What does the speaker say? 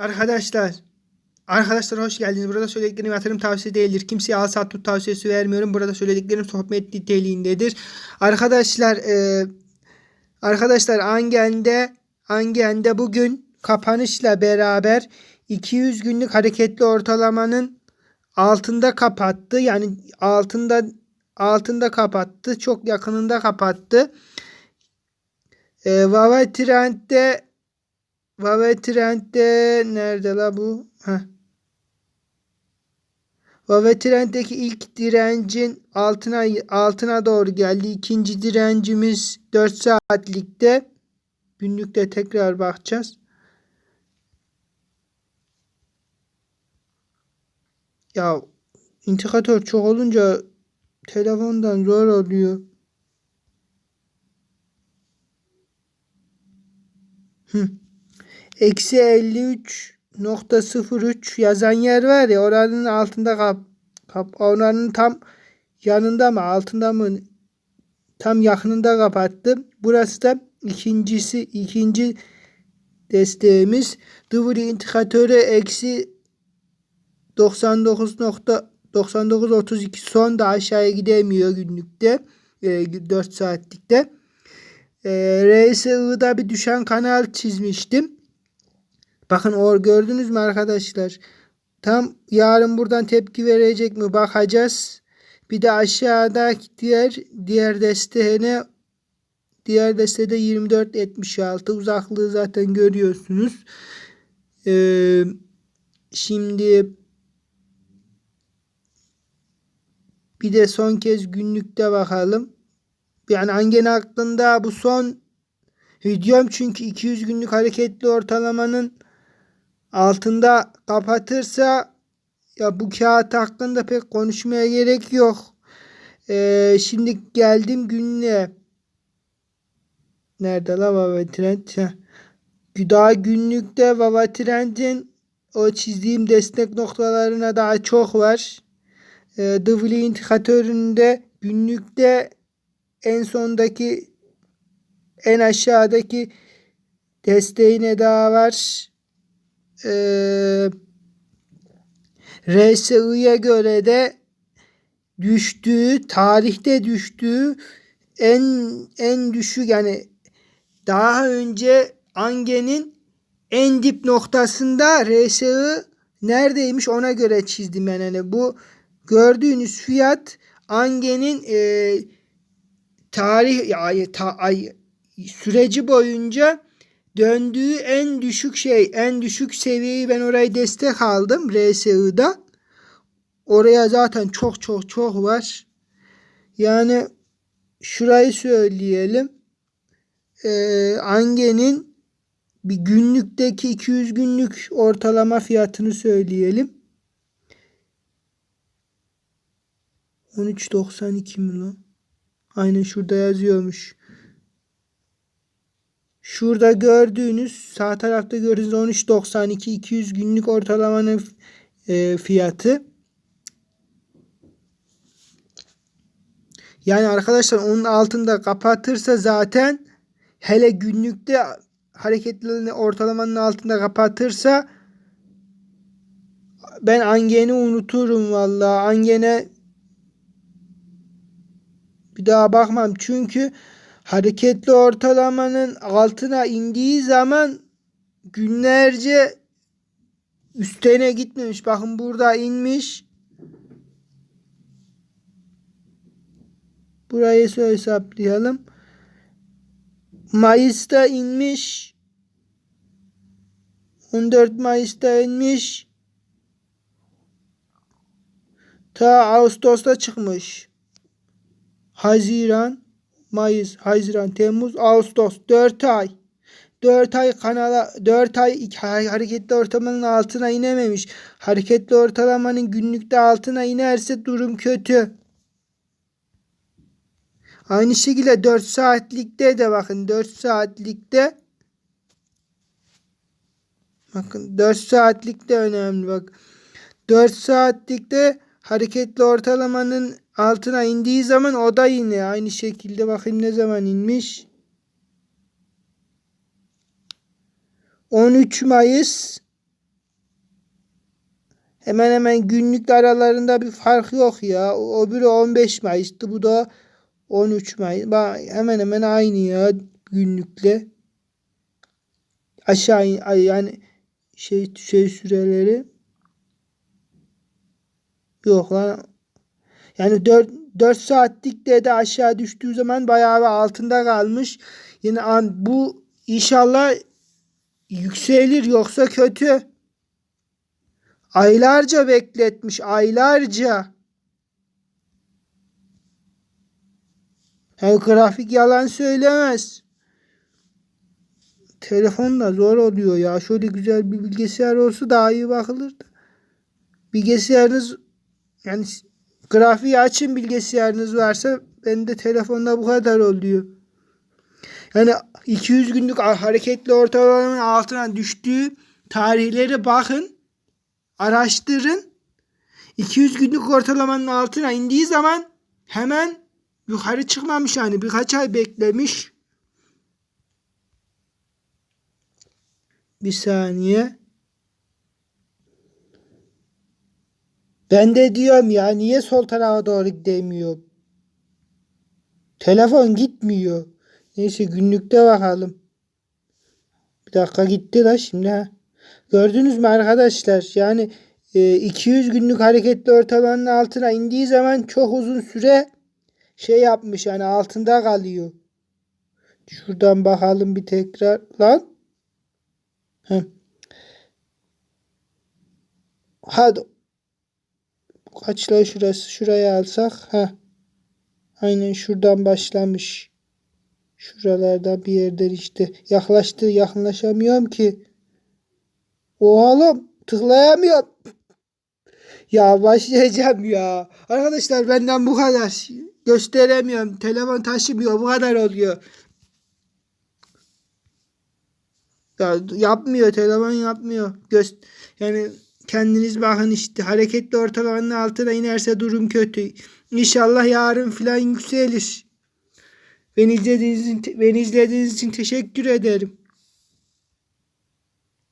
Arkadaşlar, arkadaşlar hoş geldiniz. Burada söylediklerim yatırım tavsiyesi değildir. Kimseye al sat tut tavsiyesi vermiyorum. Burada söylediklerim sohbet niteliğindedir. Arkadaşlar, e, arkadaşlar Angen'de Angen'de bugün kapanışla beraber 200 günlük hareketli ortalamanın altında kapattı. Yani altında altında kapattı. Çok yakınında kapattı. E, Vava Trend'de Vava Trend'de nerede la bu? Heh. Vava Trend'deki ilk direncin altına altına doğru geldi. İkinci direncimiz 4 saatlikte. Günlükte tekrar bakacağız. Ya indikatör çok olunca telefondan zor oluyor. Hı. Eksi 53.03 yazan yer var ya oranın altında kap, kap oranın tam yanında mı altında mı tam yakınında kapattım. Burası da ikincisi ikinci desteğimiz. Duvri indikatörü eksi 99.9932 son da aşağıya gidemiyor günlükte. E, 4 saatlikte. E, RSI'da bir düşen kanal çizmiştim. Bakın or gördünüz mü arkadaşlar? Tam yarın buradan tepki verecek mi bakacağız. Bir de aşağıda diğer diğer desteğine diğer destede 24.76 uzaklığı zaten görüyorsunuz. Ee, şimdi bir de son kez günlükte bakalım. Yani hangi hakkında bu son videom çünkü 200 günlük hareketli ortalamanın altında kapatırsa ya bu kağıt hakkında pek konuşmaya gerek yok. Ee, şimdi geldim günlüğe. Nerede la Vava Trend? Daha günlükte Vava Trend'in o çizdiğim destek noktalarına daha çok var. Ee, Duvli indikatöründe günlükte en sondaki en aşağıdaki desteğine daha var. Ee, RSI'ye göre de düştüğü, tarihte düştüğü en en düşük yani daha önce Ange'nin en dip noktasında RSI neredeymiş ona göre çizdim yani. yani bu gördüğünüz fiyat Ange'nin e, tarih ay, ta, ay, süreci boyunca döndüğü en düşük şey, en düşük seviyeyi ben orayı destek aldım RSI'da. Oraya zaten çok çok çok var. Yani şurayı söyleyelim. Ee, Ange'nin bir günlükteki 200 günlük ortalama fiyatını söyleyelim. 13.92 mi lan? Aynen şurada yazıyormuş. Şurada gördüğünüz sağ tarafta gördüğünüz 13.92 200 günlük ortalamanın e, fiyatı. Yani arkadaşlar onun altında kapatırsa zaten hele günlükte hareketlerini ortalamanın altında kapatırsa ben Angen'i unuturum vallahi. Angen'e bir daha bakmam. Çünkü hareketli ortalamanın altına indiği zaman günlerce üstüne gitmemiş. Bakın burada inmiş. Burayı hesaplayalım. Mayıs'ta inmiş. 14 Mayıs'ta inmiş. Ta Ağustos'ta çıkmış. Haziran, Mayıs, Haziran, Temmuz, Ağustos 4 ay. 4 ay kanala 4 ay hareketli ortalamanın altına inememiş. Hareketli ortalamanın günlükte altına inerse durum kötü. Aynı şekilde 4 saatlikte de bakın 4 saatlikte bakın 4 saatlikte önemli bak. 4 saatlikte hareketli ortalamanın altına indiği zaman o da yine aynı şekilde bakayım ne zaman inmiş. 13 Mayıs Hemen hemen günlük aralarında bir fark yok ya. Biri 15 Mayıs'tı bu da 13 Mayıs. Hemen hemen aynı ya günlükle. Aşağı yani şey şey süreleri yok lan. Yani 4 4 saatlik de de aşağı düştüğü zaman bayağı altında kalmış. Yine an bu inşallah yükselir yoksa kötü. Aylarca bekletmiş, aylarca. Yani grafik yalan söylemez. Telefon da zor oluyor ya. Şöyle güzel bir bilgisayar olsa daha iyi bakılır da. Bilgisayarınız yani grafiği açın bilgisayarınız varsa ben de telefonda bu kadar oluyor. Yani 200 günlük hareketli ortalamanın altına düştüğü tarihleri bakın. Araştırın. 200 günlük ortalamanın altına indiği zaman hemen yukarı çıkmamış yani birkaç ay beklemiş. Bir saniye. Ben de diyorum ya niye sol tarafa doğru gidemiyor? Telefon gitmiyor. Neyse günlükte bakalım. Bir dakika gitti la şimdi ha. Gördünüz mü arkadaşlar? Yani e, 200 günlük hareketli ortalamanın altına indiği zaman çok uzun süre şey yapmış yani altında kalıyor. Şuradan bakalım bir tekrar lan. Hadi. Kaçla şurası? Şuraya alsak. ha. Aynen şuradan başlamış. Şuralardan bir yerden işte. Yaklaştı. Yaklaşamıyorum ki. Oğlum tıklayamıyorum. Ya başlayacağım ya. Arkadaşlar benden bu kadar. Gösteremiyorum. Telefon taşımıyor. Bu kadar oluyor. Ya yapmıyor. Telefon yapmıyor. Göz yani kendiniz bakın işte. Hareketli ortalamanın altına inerse durum kötü. İnşallah yarın filan yükselir. Beni izlediğiniz için, beni izlediğiniz için teşekkür ederim.